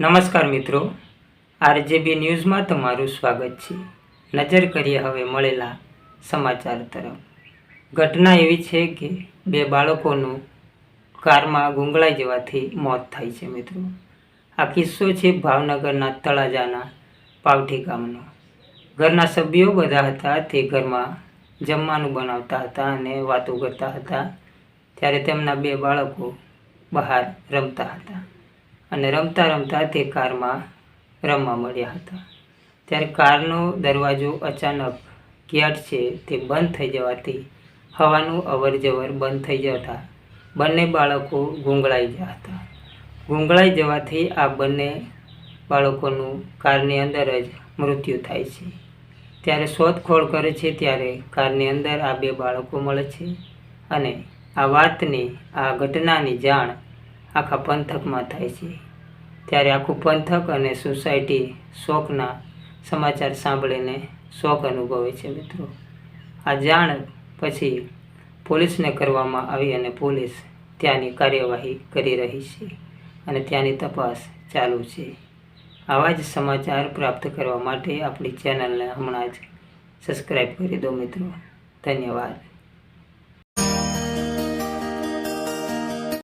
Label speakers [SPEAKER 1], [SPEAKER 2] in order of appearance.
[SPEAKER 1] નમસ્કાર મિત્રો. આરજેબી ન્યૂઝમાં તમારું સ્વાગત છે. નજર કરીએ હવે મળેલા સમાચાર તરફ. ઘટના એવી છે કે બે બાળકોનું કારમાં ગુંગળાઈ જવાથી મોત થાય છે મિત્રો. આ કિસ્સો છે ભાવનગરના તળાજાના પાવઠી ગામનો. ઘરના સભ્યો બધા હતા તે ઘરમાં જમવાનું બનાવતા હતા અને વાતો કરતા હતા. ત્યારે તેમના બે બાળકો બહાર રમતા હતા. અને રમતા રમતા તે કારમાં રમવા મળ્યા હતા. ત્યારે કારનો દરવાજો અચાનક ગેટ છે તે બંધ થઈ જવાથી હવાનું અવર જવર બંધ થઈ જતા બંને બાળકો ગૂંગળાઈ ગયા હતા. ગૂંગળાઈ જવાથી આ બંને બાળકોનું કારની અંદર જ મૃત્યુ થાય છે. ત્યારે શોધખોળ કરે છે ત્યારે કારની અંદર આ બે બાળકો મળે છે અને આ વાતની, આ ઘટનાની જાણ આખા પંથકમાં થાય છે. ત્યારે આખું પંથક અને સોસાયટી શોકના સમાચાર સાંભળીને શોક અનુભવે છે મિત્રો. આ જાણ પછી પોલીસને કરવામાં આવી અને પોલીસ ત્યાંની કાર્યવાહી કરી રહી છે અને ત્યાંની તપાસ ચાલુ છે. આવા જ સમાચાર પ્રાપ્ત કરવા માટે આપણી ચેનલને હમણાં જ સબસ્ક્રાઈબ કરી દો મિત્રો. ધન્યવાદ.